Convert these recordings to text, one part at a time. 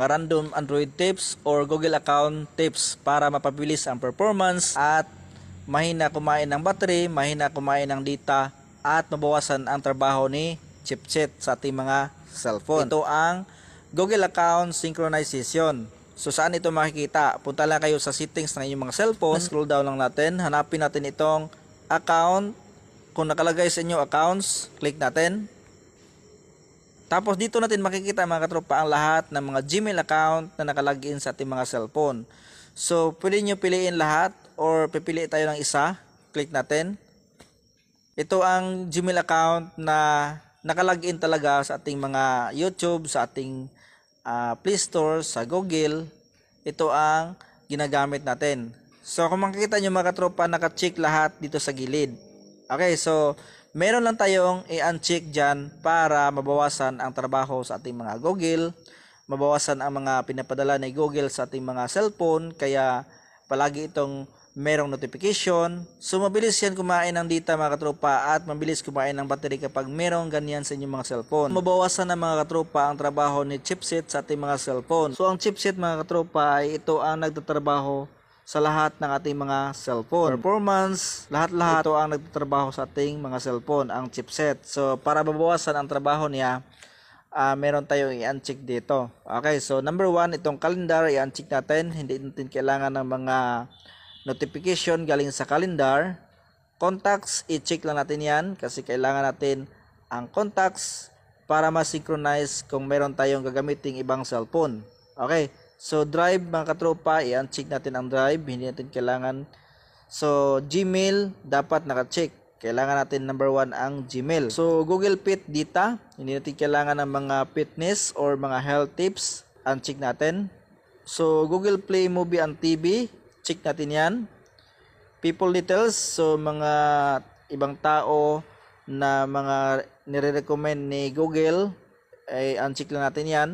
mga random Android tips or Google account tips para mapabilis ang performance at mahina kumain ng battery, mahina kumain ng data at mabawasan ang trabaho ni chipset sa ating mga cellphone. Ito ang Google account synchronization. So saan ito makikita? Punta lang kayo sa settings ng inyong mga cellphone. Scroll down lang natin. Hanapin natin itong account. Kung nakalagay sa inyo accounts, click natin. Tapos dito natin makikita mga katropa ang lahat ng mga Gmail account na nakalagin sa ating mga cellphone. So pwede nyo piliin lahat or pipili tayo ng isa. Click natin. Ito ang Gmail account na nakalagin talaga sa ating mga YouTube, sa ating ah, Play Store, sa Google. Ito ang ginagamit natin. So kung makikita nyo mga katropa, nakacheck lahat dito sa gilid. Okay, so meron lang tayong i-uncheck dyan para mabawasan ang trabaho sa ating mga Google, mabawasan ang mga pinapadala ni Google sa ating mga cellphone, kaya palagi itong merong notification. So mabilis yan kumain ng data mga katropa at mabilis kumain ng battery kapag merong ganyan sa inyong mga cellphone. Mabawasan ng mga katropa ang trabaho ni chipset sa ating mga cellphone. So ang chipset mga katropa ay ito ang nagtatrabaho sa lahat ng ating mga cellphone. Performance, lahat-lahat ito ang nagtatrabaho sa ating mga cellphone, ang chipset. So para mabawasan ang trabaho niya, ah meron tayong i-uncheck dito. Okay, so number one, itong calendar, i-uncheck natin. Hindi natin kailangan ng mga notification galing sa calendar. Contacts, i-check lang natin yan kasi kailangan natin ang contacts para ma-synchronize kung meron tayong gagamiting ibang cellphone. Okay, so drive mga katropa, i-uncheck natin ang drive, hindi natin kailangan. So Gmail, dapat naka-check. Kailangan natin number one ang Gmail. So Google Fit Data, hindi natin kailangan ng mga fitness or mga health tips. Uncheck natin. So Google Play Movie and TV, check natin yan. People details, so mga ibang tao na mga nire-recommend ni Google, ay uncheck lang natin yan.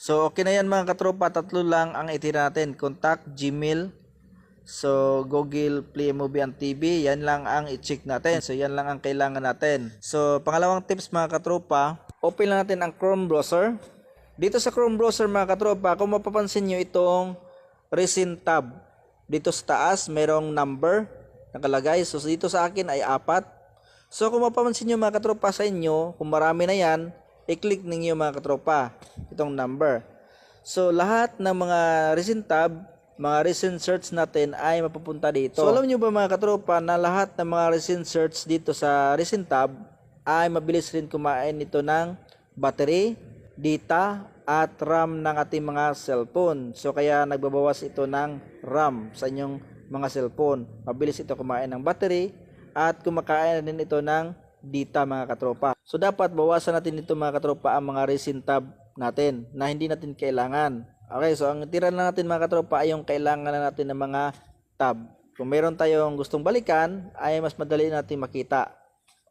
So okay na yan mga katropa, tatlo lang ang itira natin. Contact, Gmail, So, Google Play Movie and TV, yan lang ang i-check natin. So, yan lang ang kailangan natin. So, pangalawang tips mga katropa, open lang natin ang Chrome browser. Dito sa Chrome browser mga katropa, kung mapapansin nyo itong recent tab. Dito sa taas, merong number nakalagay. So, dito sa akin ay apat. So, kung mapapansin nyo mga katropa sa inyo, kung marami na yan, i-click ninyo mga katropa itong number. So, lahat ng mga recent tab, mga recent search natin ay mapupunta dito. So alam nyo ba mga katropa na lahat ng mga recent search dito sa recent tab ay mabilis rin kumain ito ng battery, data, at RAM ng ating mga cellphone. So kaya nagbabawas ito ng RAM sa inyong mga cellphone. Mabilis ito kumain ng battery at kumakain din ito ng data mga katropa. So dapat bawasan natin ito mga katropa ang mga recent tab natin na hindi natin kailangan. Okay, so ang tira na natin mga katropa ay yung kailangan na natin ng mga tab. Kung meron tayong gustong balikan, ay mas madali natin makita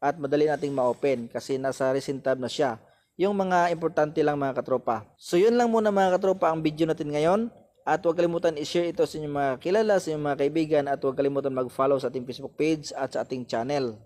at madali nating ma-open kasi nasa recent tab na siya. Yung mga importante lang mga katropa. So yun lang muna mga katropa ang video natin ngayon. At huwag kalimutan i-share ito sa inyong mga kilala, sa inyong mga kaibigan at huwag kalimutan mag-follow sa ating Facebook page at sa ating channel.